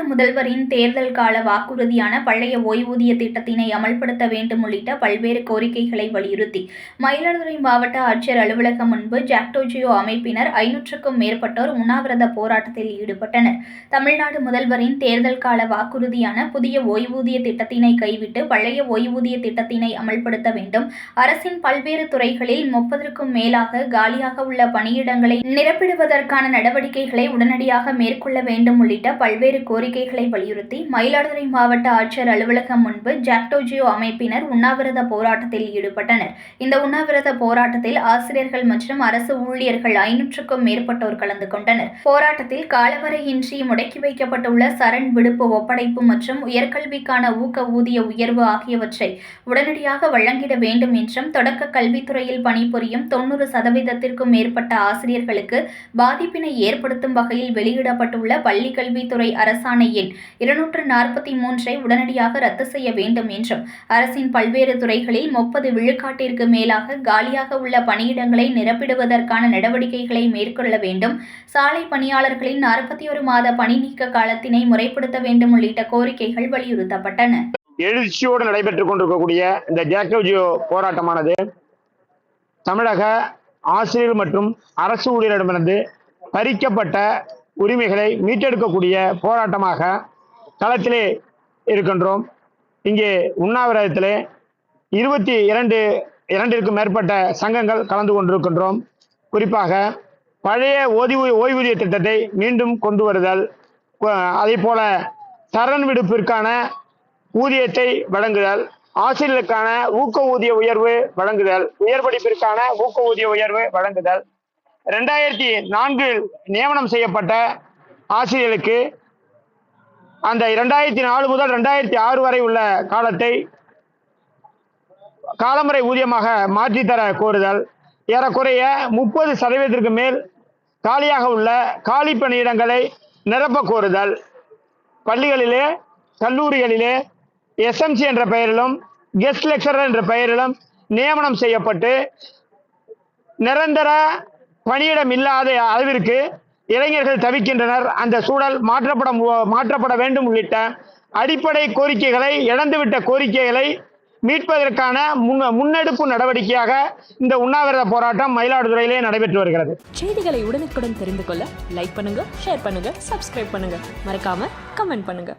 முதல்வரின் தேர்தல் கால வாக்குறுதியான பழைய ஓய்வூதிய திட்டத்தினை அமல்படுத்த வேண்டும் உள்ளிட்ட பல்வேறு கோரிக்கைகளை வலியுறுத்தி மயிலாடுதுறை மாவட்ட ஆட்சியர் அலுவலகம் முன்பு ஜாக்டோஜியோ அமைப்பினர் ஐநூற்றுக்கும் மேற்பட்டோர் உண்ணாவிரத போராட்டத்தில் ஈடுபட்டனர். தமிழ்நாடு முதல்வரின் தேர்தல் கால வாக்குறுதியான புதிய ஓய்வூதிய திட்டத்தினை கைவிட்டு பழைய ஓய்வூதிய திட்டத்தினை அமல்படுத்த வேண்டும். அரசின் பல்வேறு துறைகளில் முப்பதற்கும் மேலாக காலியாக உள்ள பணியிடங்களை நிரப்பிடுவதற்கான நடவடிக்கைகளை உடனடியாக மேற்கொள்ள வேண்டும் உள்ளிட்ட பல்வேறு கோரிக்கைகளை வலியுறுத்தி மயிலாடுதுறை மாவட்ட ஆட்சியர் அலுவலகம் முன்பு ஜாக்டோஜியோ அமைப்பினர் உண்ணாவிரத போராட்டத்தில் ஈடுபட்டனர். இந்த உண்ணாவிரத போராட்டத்தில் ஆசிரியர்கள் மற்றும் அரசு ஊழியர்கள் ஐநூற்றுக்கும் மேற்பட்டோர் கலந்து கொண்டனர். போராட்டத்தில் காலவரையின்றி முடக்கி வைக்கப்பட்டுள்ள சரண் விடுப்பு ஒப்படைப்பு மற்றும் உயர்கல்விக்கான ஊக்க ஊதிய உயர்வு ஆகியவற்றை உடனடியாக வழங்கிட வேண்டும் என்றும் தொடக்க கல்வித்துறையில் பணிபுரியும் தொன்னூறு சதவீதத்திற்கும் மேற்பட்ட ஆசிரியர்களுக்கு பாதிப்பினை ஏற்படுத்தும் வகையில் வெளியிடப்பட்டுள்ள பள்ளிக்கல்வித்துறை அரசாங்க அரசாணை எண் இருநூற்று நாற்பத்தி மூன்றை உடனடியாக ரத்து செய்ய வேண்டும் என்றும் அரசின் பல்வேறு துறைகளில் முப்பது விழுக்காட்டிற்கு மேலாக காலியாக உள்ள பணியிடங்களை நிரப்பிடுவதற்கான நடவடிக்கைகளை மேற்கொள்ள வேண்டும். சாலை பணியாளர்களின் நாற்பத்தி ஒரு மாத பணி நீக்க காலத்தினை முறைப்படுத்த வேண்டும் உள்ளிட்ட கோரிக்கைகள் வலியுறுத்தப்பட்டன. எழுச்சியோடு நடைபெற்றுக் கொண்டிருக்கக்கூடிய இந்த ஜாக்கோஜியோ போராட்டமானது தமிழக ஆசிரியர் மற்றும் அரசு ஊழியரிடமிருந்து பறிக்கப்பட்ட உரிமைகளை மீட்டெடுக்கக்கூடிய போராட்டமாக களத்திலே இருக்கின்றோம். இங்கே உண்ணாவிரதத்திலே இருபத்தி இரண்டு இரண்டிற்கும் மேற்பட்ட சங்கங்கள் கலந்து கொண்டிருக்கின்றோம். குறிப்பாக பழைய ஓய்வு ஓய்வூதிய திட்டத்தை மீண்டும் கொண்டு வருதல் அதே போல சரண் விடுப்பிற்கான ஊதியத்தை வழங்குதல் ஆசிரியர்களுக்கான ஊக்க ஊதிய உயர்வு வழங்குதல் உயர் படிப்பிற்கான ஊக்க ஊதிய உயர்வு வழங்குதல் ரெண்டாயிரத்தி நான்கில் நியமனம் செய்யப்பட்ட ஆசிரியர்களுக்கு அந்த இரண்டாயிரத்தி நாலு முதல் ரெண்டாயிரத்தி ஆறு வரை உள்ள காலத்தை காலமுறை ஊதியமாக மாற்றித்தர கோருதல். ஏறக்குறைய முப்பது சதவீதத்திற்கு மேல் காலியாக உள்ள காலி பணியிடங்களை நிரப்ப கோருதல். பள்ளிகளிலே கல்லூரிகளிலே எஸ்எம்சி என்ற பெயரிலும் கெஸ்ட் லெக்சரர் என்ற பெயரிலும் நியமனம் செய்யப்பட்டு நிரந்தர பணியிடம் இல்லாத அளவிற்கு இளைஞர்கள் தவிக்கின்றனர். அந்த சூழல் மாற்றப்பட மாற்றப்பட வேண்டும் உள்ளிட்ட அடிப்படை கோரிக்கைகளை இழந்துவிட்ட கோரிக்கைகளை மீட்பதற்கான முன் முன்னெடுப்பு நடவடிக்கையாக இந்த உண்ணாவிரத போராட்டம் மயிலாடுதுறையிலே நடைபெற்று வருகிறது. செய்திகளை உடனுக்குடன் தெரிந்து கொள்ள லைக் பண்ணுங்க ஷேர் பண்ணுங்க சப்ஸ்கிரைப் பண்ணுங்க. மறக்காம கமெண்ட் பண்ணுங்க.